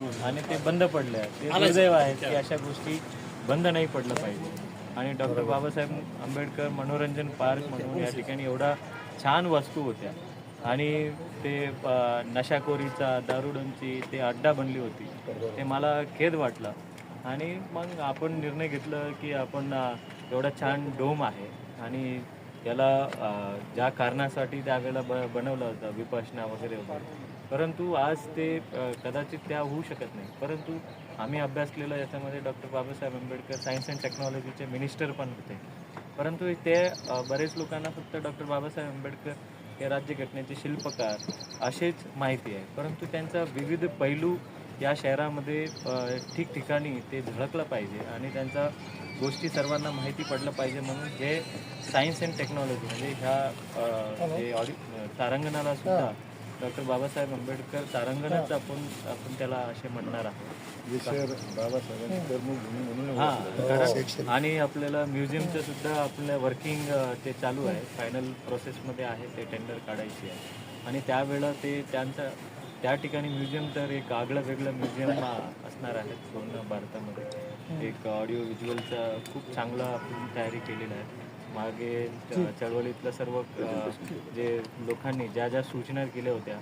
आणि ते बंद पडले ते दुर्दैव आहे की अशा गोष्टी बंद नाही पडलं पाहिजे. आणि डॉक्टर बाबासाहेब आंबेडकर मनोरंजन पार्क म्हणून या ठिकाणी एवढा छान वस्तू होत्या. आणि ते नशाखोरीचा दारुडंची ते अड्डा बनली होती. ते मला खेद वाटला. आणि मग आपण निर्णय घेतलं की आपण एवढा छान डोम आहे. आणि याला ज्या कारणासाठी त्यावेळेला ब बनवलं होतं विपशना वगैरे वगैरे परंतु आज ते कदाचित त्या होऊ शकत नाही. परंतु आम्ही अभ्यासलेलं याच्यामध्ये doctor Babasaheb Ambedkar science and टेक्नॉलॉजीचे minister पण होते. परंतु ते बरेच लोकांना फक्त डॉक्टर बाबासाहेब आंबेडकर हे राज्यघटनेचे शिल्पकार असेच माहिती आहे. परंतु त्यांचा विविध पैलू या शहरामध्ये ठिकठिकाणी ते झळकलं पाहिजे आणि त्यांचा गोष्टी सर्वांना माहिती पडलं पाहिजे म्हणून हे सायन्स अँड टेक्नॉलॉजी म्हणजे ह्या जे ऑडि तारांगणाला सुद्धा डॉक्टर बाबासाहेब आंबेडकर तारांगणच आपण आपण त्याला असे म्हणणार आहोत. हे. हां आणि आपल्याला म्युझियमचं सुद्धा आपलं वर्किंग ते चालू आहे. फायनल प्रोसेसमध्ये आहे ते टेंडर काढायची आहे. आणि त्यावेळेला ते त्यांचं त्या ठिकाणी म्युझियम तर एक आगळं वेगळं म्युझियम असणार आहे पूर्ण भारतामध्ये. एक ऑडिओ व्हिज्युअलचा खूप चांगला आपण तयारी केलेला आहे. मागे च- चळवळीतलं सर्व जे लोकांनी ज्या ज्या सूचना केल्या होत्या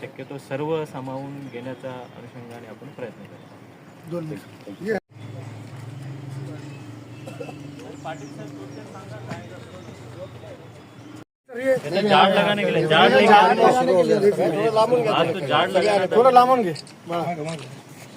शक्यतो सर्व सामावून घेण्याच्या अनुषंगाने आपण प्रयत्न करतो. लगाने गेले. थोडं लांबून घे.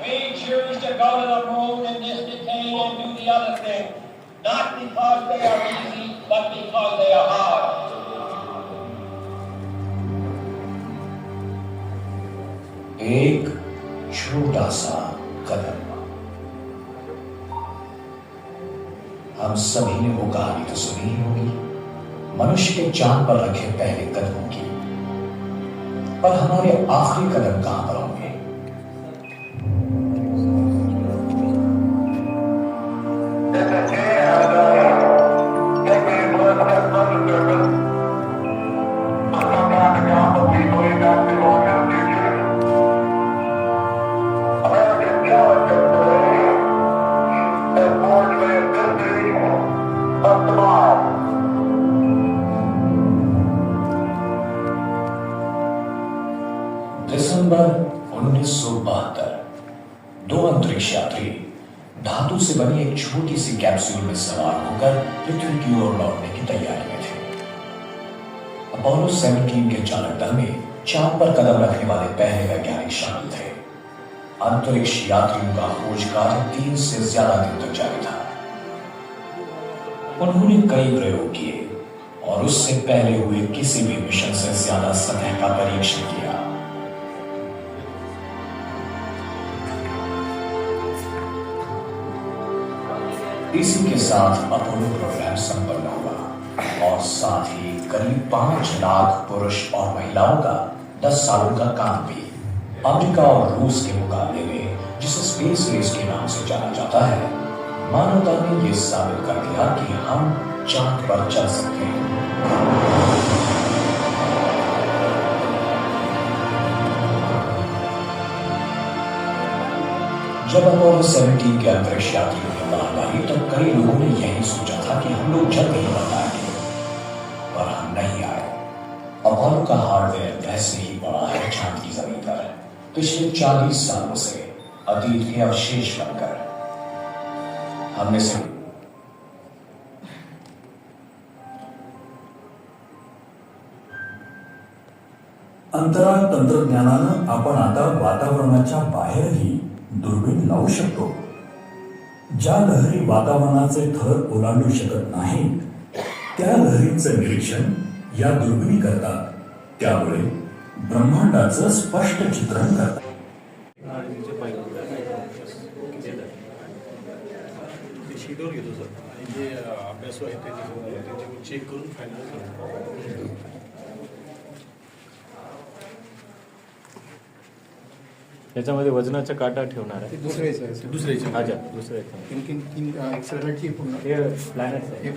We choose to go to the moon in this decade and do the other thing, not because they are easy, but because they are hard. एक छोटा सा कदम हम सभी ने वो कहानी तो सुनी ही होगी मनुष्य के चाँद पर रखे पहले कदमों की पर हमारे आखिरी कदम कहाँ पर दिसंबर उन्नीस दो अंतरिक्ष यात्री धातु से बनी एक छोटी सी कैप्सूल में सवार होकर पृथ्वी की ओर लौटने की तैयारी में थे। अपोलो 17 के चालक दल में चाँद पर कदम रखने वाले पहले वैज्ञानिक शामिल थे। अंतरिक्ष यात्रियों का खोज कार्य तीन से ज़्यादा दिन तक जारी था। उन्होंने कई प्रयोग किए और उससे पहले हुए किसी भी मिशन से ज़्यादा सतह का परीक्षण किया। इसी के साथ अपोलो प्रोग्राम संपन्न हुआ। और साथ ही करीब पाँच लाख पुरुष और महिलाओं का, दस सालों का काम भी अमेरिका और रूस के मुकाबले में, जिसे स्पेस रेस के नाम से जाना जाता है, मानवता ने यह साबित कर दिया कि हम चाँद पर चल सकते हैं। जब अपोलो 17 के अंतरिक्ष यात्रियों की बात आई तो कई लोगों ने यही सोचा था कि हम लोग जल्द ही आएँगे पर हम नहीं आए। अपोलो का हार्डवेयर वैसे ही पड़ा है, चाँद की ज़मीन पर। पिछले 40 सालों से अतीत के अवशेष बनकर। हमने से अंतराळ तंत्रज्ञानानं आपण आता वातावरणाच्या बाहेरही दुर्बीण लावू शकतो. ज्या लहरी वातावरणाचे थर ओलांडू शकत नाहीत त्या लहरींचं निरीक्षण या दुर्बिणी करतात. त्यामुळे ब्रह्मांडाचं स्पष्ट चित्रण करतात. ते घेतो सर आणि जे अभ्यास आहे त्याचे त्याच्यावर चेक करून फायनल त्याच्यामध्ये वजनाचा काटा ठेवणार आहे. अच्छा दुसरं पूर्ण. हे प्लॅनेट्स आहे हे